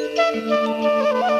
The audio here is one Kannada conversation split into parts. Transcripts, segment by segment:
うん。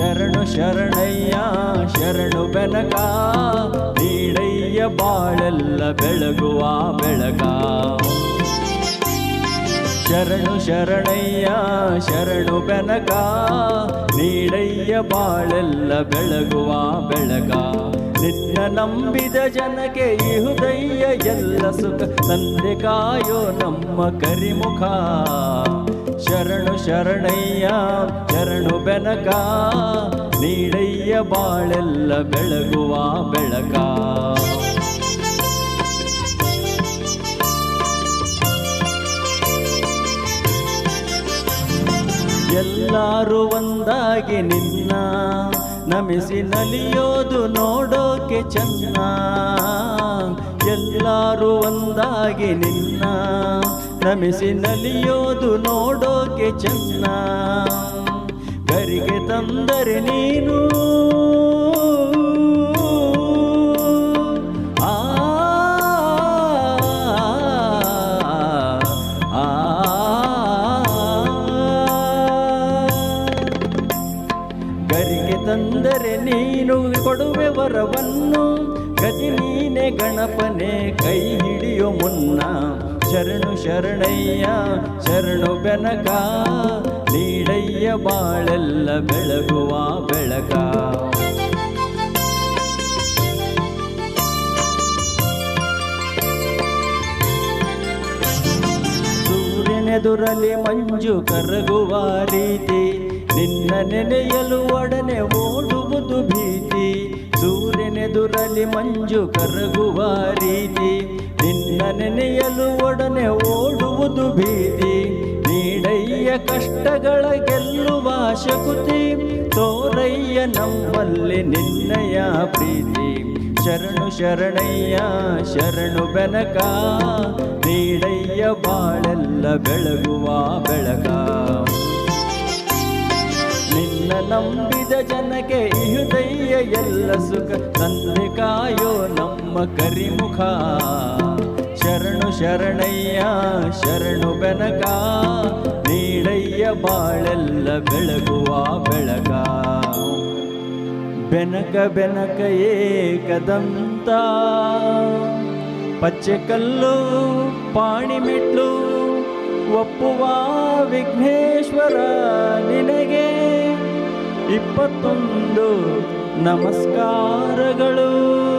ಶರಣು ಶರಣಯ್ಯ, ಶರಣು ಬೆನಕ, ನೀಡಯ್ಯ ಬಾಳೆಲ್ಲ ಬೆಳಗುವ ಬೆಳಗ ಶರಣು ಶರಣಯ್ಯ, ಶರಣು ಬೆನಕ, ನೀಡಯ್ಯ ಬಾಳೆಲ್ಲ ಬೆಳಗುವ ಬೆಳಗ ನಿನ್ನ ನಂಬಿದ ಜನಕ್ಕೆ ಇಹುದಯ್ಯ ಎಲ್ಲ ಸುಖ, ತಂದೆ ಕಾಯೋ ನಮ್ಮ ಕರಿಮುಖ. ಶರಣು ಶರಣಯ್ಯ, ಶರಣು ಬೆನಕ, ನೀಡಯ್ಯ ಬಾಳೆಲ್ಲ ಬೆಳಗುವ ಬೆಳಕ. ಎಲ್ಲರೂ ಒಂದಾಗಿ ನಿನ್ನ, ನಮಿಸಿ ನಲಿಯೋದು ನೋಡೋಕೆ ಚೆನ್ನ. ಎಲ್ಲರೂ ಒಂದಾಗಿ ನಿನ್ನ ನಮಿಸಿ ನಲಿಯೋದು ನೋಡೋಕೆ ಚೆನ್ನ. ಗರಿಗೆ ತಂದರೆ ನೀನು. ತಂದರೆ ನೀನು ಕೊಡುವೆ ವರವನ್ನು. ಗತಿ ನೀನೆ ಗಣಪನೆ ಕೈ ಹಿಡಿಯೋ ಮುನ್ನ. ಶರಣು ಶರಣಯ್ಯ, ಶರಣು ಬೆನಕ, ನೀಡಯ್ಯ ಬಾಳೆಲ್ಲ ಬೆಳಗುವ ಬೆಳಕ. ಸೂರ್ಯನೆದುರಲಿ ಮಂಜು ಕರಗುವ ರೀತಿ, ನಿನ್ನ ನೆನೆಯಲು ಒಡನೆ ಓಡುವುದು ಭೀತಿ. ಸೂರ್ಯನೆದುರಲಿ ಮಂಜು ಕರಗುವ ರೀತಿ ನೆನೆಯಲು ಒಡನೆ ಓಡುವುದು ಭೀತಿ. ನೀಡಯ್ಯ ಕಷ್ಟಗಳ ಗೆಲ್ಲುವ ಶಕುತಿ ತೋರಯ್ಯ ನಮ್ಮಲ್ಲಿ ನಿನ್ನಯ ಪ್ರೀತಿ. ಶರಣು ಶರಣಯ್ಯ, ಶರಣು ಬೆನಕ. ನೀಡಯ್ಯ ಬಾಳೆಲ್ಲ ಬೆಳಗುವ ಬೆಳಕ. ನಿನ್ನ ನಂಬಿದ ಜನಕ್ಕೆ ಇಹುದಯ್ಯ ಎಲ್ಲ ಸುಖ. ತಂದೆ ಕಾಯೋ ನಮ್ಮ ಕರಿಮುಖ. ಶರಣಯ್ಯ, ಶರಣು ಬೆನಕ, ನೀಡಯ್ಯ ಬಾಳೆಲ್ಲ ಬೆಳಗುವ ಬೆಳಕ. ಬೆನಕ ಬೆನಕ ಏಕದಂತ ಪಚ್ಚೆಕಲ್ಲು ಪಾಣಿಮೆಟ್ಲು ಒಪ್ಪುವ ವಿಘ್ನೇಶ್ವರ ನಿನಗೆ. ಇಪ್ಪತ್ತೊಂದು ನಮಸ್ಕಾರಗಳು.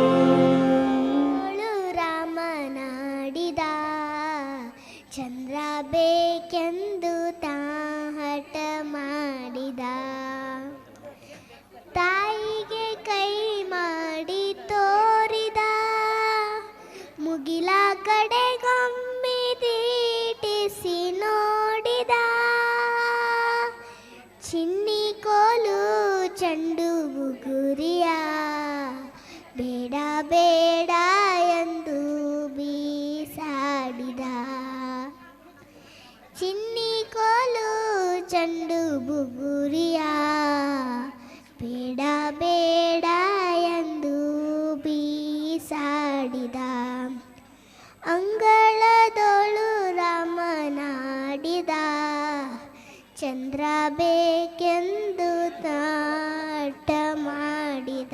ಬೇಕೆಂದು ತಾ ಹಠ ಮಾಡಿದ? ತಾಯಿಗೆ ಕೈ ಮಾಡಿ ತೋರಿದ? ಮುಗಿಲ ಕಡೆಗೊಮ್ಮೆ ಮಾಡಿದ. ಅಂಗಳದೊಳು ರಾಮನಾಡಿದ ಚಂದ್ರ ಬೇಕೆಂದು ತಾಟ ಮಾಡಿದ.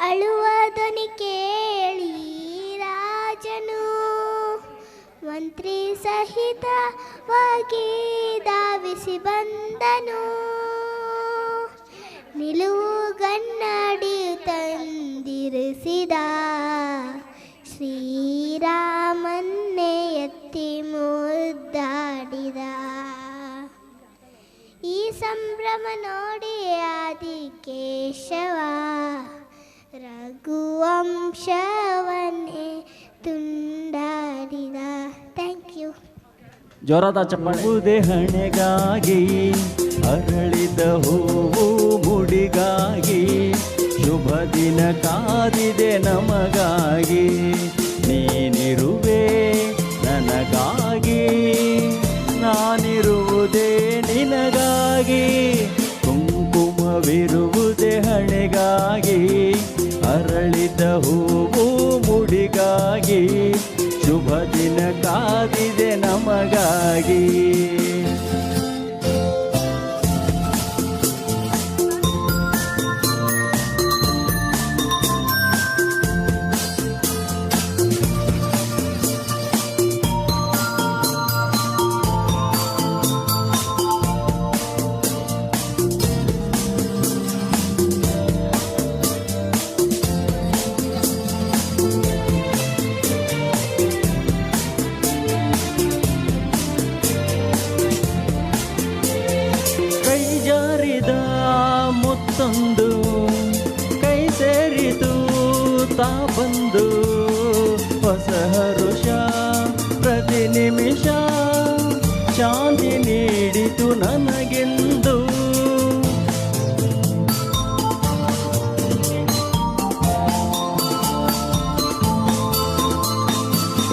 ಅಳುವ ಧ್ವನಿ ಕೇಳಿ ರಾಜನು. ಮಂತ್ರಿ ಸಹಿತವಾಗಿ ದಾವಿಸಿ ಬಂದನು. ನಿಲುವು ಗನ್ನಡಿ ತಂದಿರಿಸಿದ ಶ್ರೀರಾಮನ್ನೇ ಎತ್ತಿ ಮುದ್ದಾಡಿದ. ಈ ಸಂಭ್ರಮ ನೋಡಿ ಆದಿಕೇಶವ ರಘುವಂಶವನ್ನೇ ತುಂಡಾಡಿದ. ಥ್ಯಾಂಕ್ ಯು ಜ್ವರದ ಚಪ್ಪಾಳೆ. ಹಣೆಗಾಗಿ ಅರಳಿದ ಹೂವು ಮುಡಿಗಾಗಿ ಶುಭ ದಿನ ಕಾದಿದೆ ನಮಗಾಗಿ. ನೀನಿರುವೆ ನನಗಾಗಿ. ನಾನಿರುವುದೇ ನಿನಗಾಗಿ. ಕುಂಕುಮವಿರುವುದೇ ಹಣೆಗಾಗಿ. ಅರಳಿದ ಹೂವು ಮುಡಿಗಾಗಿ. ಶುಭ ದಿನ ಕಾದಿದೆ ನಮಗಾಗಿ.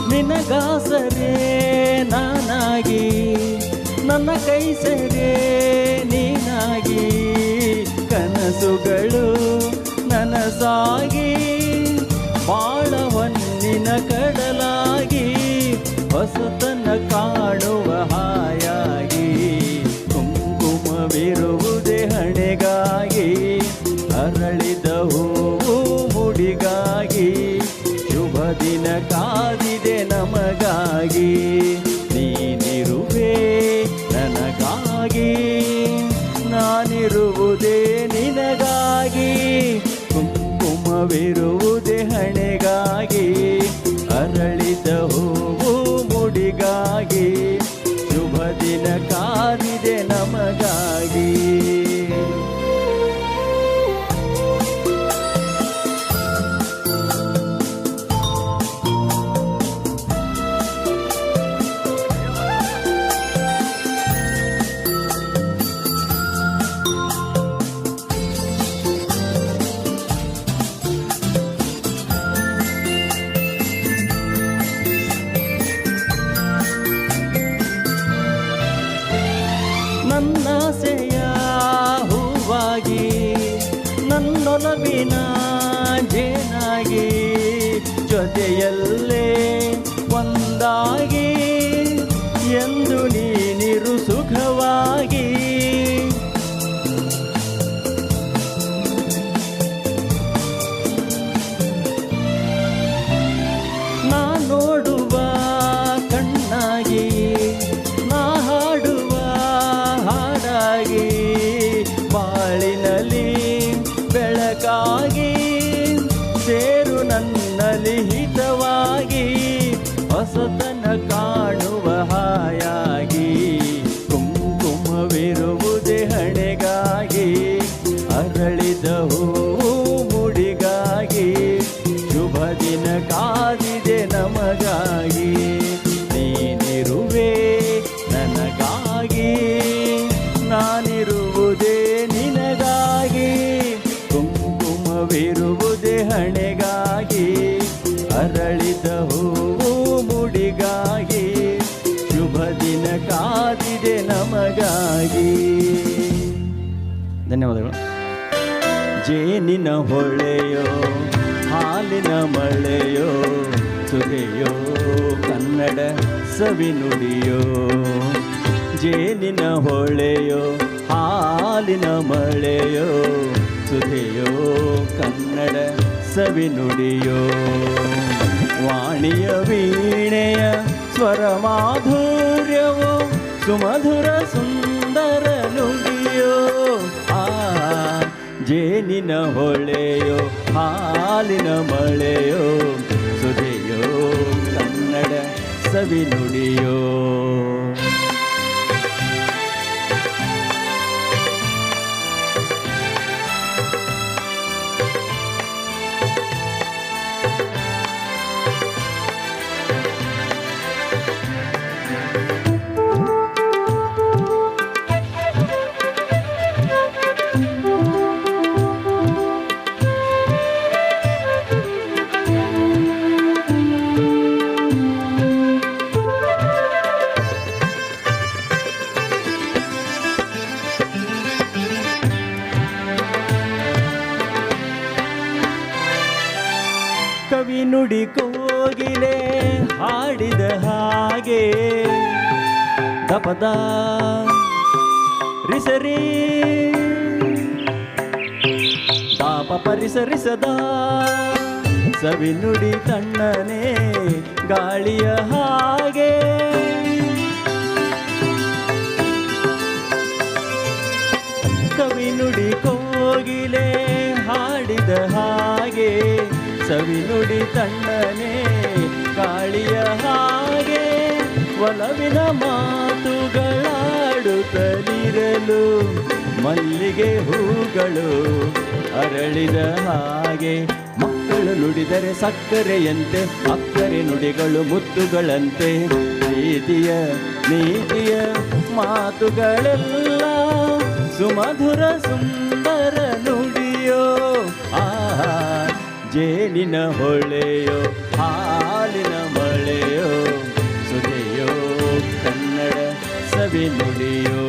ನಿನಗಾಸರೆ ನಾನಾಗಿ, ನನ್ನ ಕೈ ಸರಿ ನೀನಾಗಿ, ಕನಸುಗಳು ನನಸಾಗಿ, ಬಾಳವನ್ನಿನ ಕಡಲಾಗಿ, ಹೊಸತನ ಕಾಣುವ ಹಾಯಾಗಿ, ಕುಂಕುಮವಿರುವುದೇ ಹಣೆಗಾಗಿ, ಅರಳಿದ ಮುಡಿಗಾಗಿ ಶುಭ ದಿನ ಕಾದಿದೆ ನಮಗಾಗಿ ನೀನಿರುವೆ ನನಗಾಗಿ. ನಾನಿರುವುದೇ ನಿನಗಾಗಿ. ಕುಂಕುಮವಿರುವುದೇ ನೋಡುವ ಕಣ್ಣಾಗಿ ನಾ ಹಾಡುವ ಹಾಡಾಗಿ ಬಾಳಿನಲ್ಲಿ ಬೆಳಕಾಗಿ ಸೇರು ನನ್ನಲ್ಲಿ ಹಿತವಾಗಿ ಹೊಸತನ ಕಾಣುವ ಜೇನಿನ ಹೊಳೆಯೋ, ಹಾಲಿನ ಮಳೆಯೋ ಸುಧೆಯೋ ಕನ್ನಡ ಸವಿನುಡಿಯೋ ಜೇನಿನ ಹೊಳೆಯೋ, ಹಾಲಿನ ಮಳೆಯೋ ಸುಧೆಯೋ ಕನ್ನಡ ಸವಿನುಡಿಯೋ ವಾಣಿಯ ವೀಣೆಯ ಸ್ವರ ಮಾಧುರ್ಯವೋ, ಸುಮಧುರ ಸುಂದರ ಜೇನಿನ ಹೊಳೆಯೋ ಹಾಲಿನ ಮಳೆಯೋ ಸುದೆಯೋ ಕನ್ನಡ ಸವಿ ನುಡಿಯೋ. ರಿಸರಿ ದಾಪ ಪರಿಸರಿಸದ. ಸವಿ ನುಡಿ ತಣ್ಣನೆ ಗಾಳಿಯ ಹಾಗೆ. ಕವಿ ನುಡಿ ಕೋಗಿಲೆ ಹಾಡಿದ ಹಾಗೆ. ಸವಿ ನುಡಿ ತಣ್ಣನೆ ಗಾಳಿಯ ಹಾಗೆ. ಒಲವಿನ ಮಾತುಗಳಾಡುತ್ತಲಿರಲು ಮಲ್ಲಿಗೆ ಹೂಗಳು ಅರಳಿದ ಹಾಗೆ ಮಕ್ಕಳು ನುಡಿದರೆ ಸಕ್ಕರೆಯಂತೆ, ಅಕ್ಕರೆ ನುಡಿಗಳು ಮುತ್ತುಗಳಂತೆ ಪ್ರೀತಿಯ ನೀತಿಯ ಮಾತುಗಳೆಲ್ಲ ಸುಮಧುರ ಸುಂದರ ನುಡಿಯೋ ಆ ಜೇನಿನ ಹೊಳೆಯೋ ಹಾಲಿನ ನುಡಿಯೋ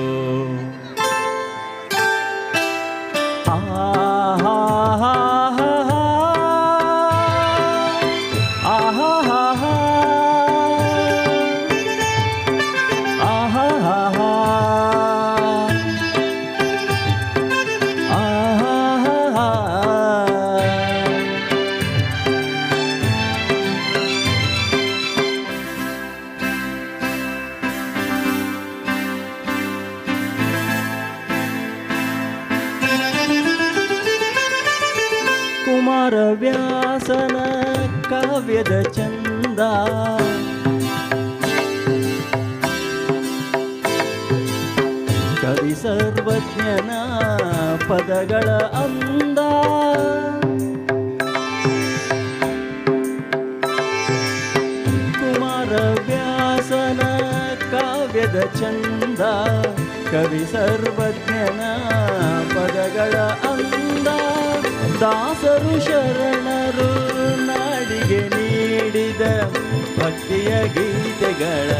ಸರ್ವಜ್ಞನ ಪದಗಳ ಅಂದ. ಕುಮಾರ ವ್ಯಾಸನ ಕಾವ್ಯದ ಚಂದ. ಕವಿ ಸರ್ವಜ್ಞನ ಪದಗಳ ಅಂದ. ದಾಸರು ಶರಣರು ನಾಡಿಗೆ ನೀಡಿದ ಭಕ್ತಿಯ ಗೀತೆಗಳ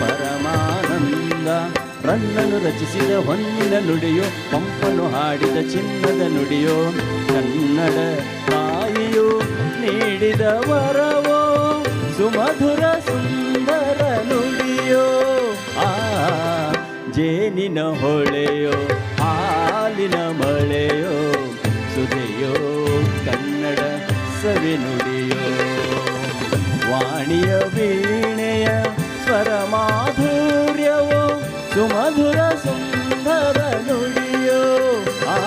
ಪರಮಾನಂದ. ರನ್ನನು ರಚಿಸಿದ ಹೊನ್ನಿನ ನುಡಿಯೋ, ಪಂಪನು ಹಾಡಿದ ಚಿನ್ನದ ನುಡಿಯೋ, ಕನ್ನಡ ತಾಯಿಯೋ ನೀಡಿದ ವರವೋ, ಸುಮಧುರ ಸುಂದರ ನುಡಿಯೋ, ಆ ಜೇನಿನ ಹೊಳೆಯೋ, ಹಾಲಿನ ಮಳೆಯೋ ಸುದೆಯೋ ಕನ್ನಡ ಸವಿ ನುಡಿಯೋ. ವಾಣಿಯ ವೀಣೆಯ ಸ್ವರ ಮಾಧುರ್ಯವೋ ಸುಮಧುರ ಸುಂದರ ನುಡಿಯೋ, ಆ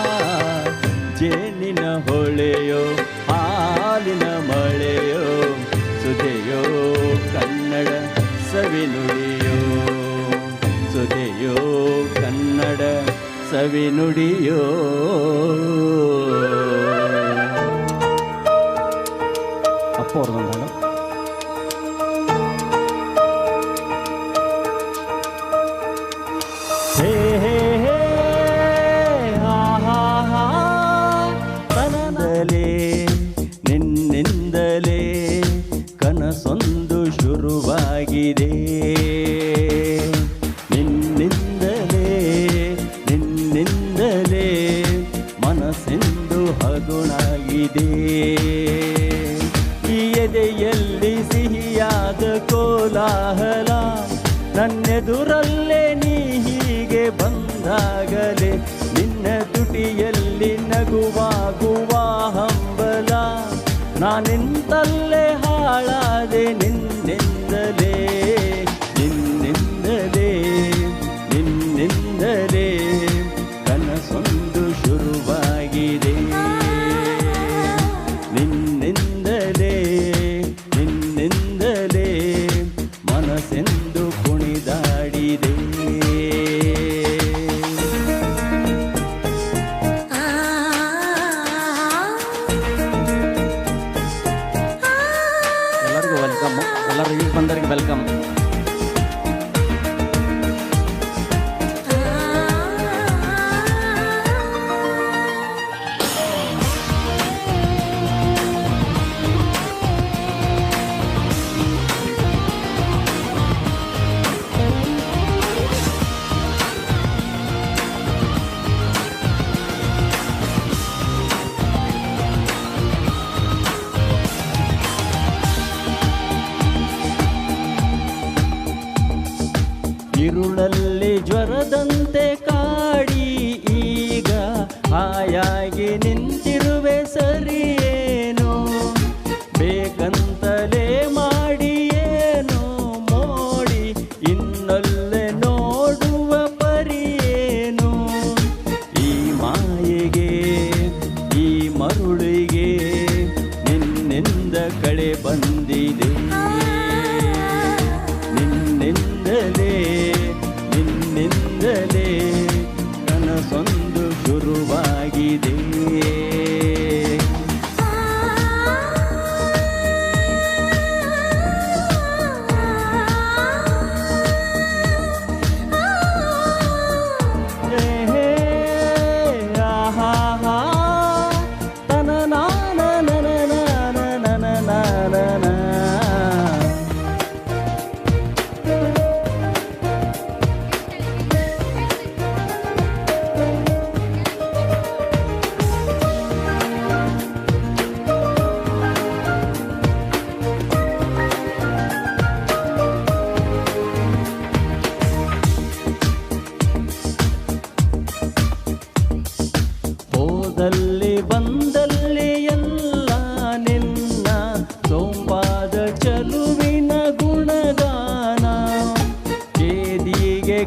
ಜೇನಿನ ಹೊಳೆಯೋ, ಹಾಲಿನ ಮಳೆಯೋ, ಸುದೆಯೋ ಕನ್ನಡ ಸವಿ ನುಡಿಯೋ, ಸುದೆಯೋ ಕನ್ನಡ ಸವಿ ನುಡಿಯೋ. ಅಪ್ಪ ಮನಸ್ಸೆಂದು ಹಗುಣಾಗಿದೆ. ಈ ಎದೆಯಲ್ಲಿ ಸಿಹಿಯಾದ ಕೋಲಾಹಲ, ನನ್ನೆದುರಲ್ಲೇ ನೀ ಹೀಗೆ ಬಂದಾಗಲೇ ನಿನ್ನ ತುಟಿಯಲ್ಲಿ ನಗುವಾಗುವ ಹಂಬಲ, ನಾನಿಂತಲ್ಲೇ ಹಾಳಾದೆ ನಿನ್ನಿಂದಲೇ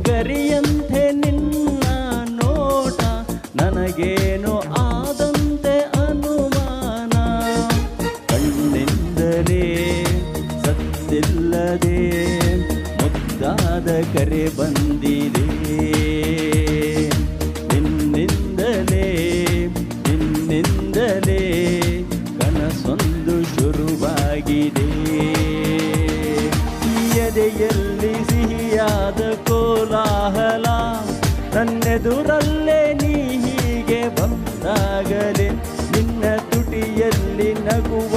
ಗರಿಯಂತೆ ನಿನ್ನ ನೋಟ ನನಗೇನು ಆದಂತೆ ಅನುಮಾನ? ಕಣ್ಣಿಂದರೆ ಸತ್ತಿಲ್ಲದೆ ಮುದ್ದಾದ ಕರೆ ಬಂದ ಎದುರಲ್ಲೇ ನೀ ಹೀಗೆ ಬಂದಾಗಲೇ ನಿನ್ನ ತುಟಿಯಲ್ಲಿ ನಗುವ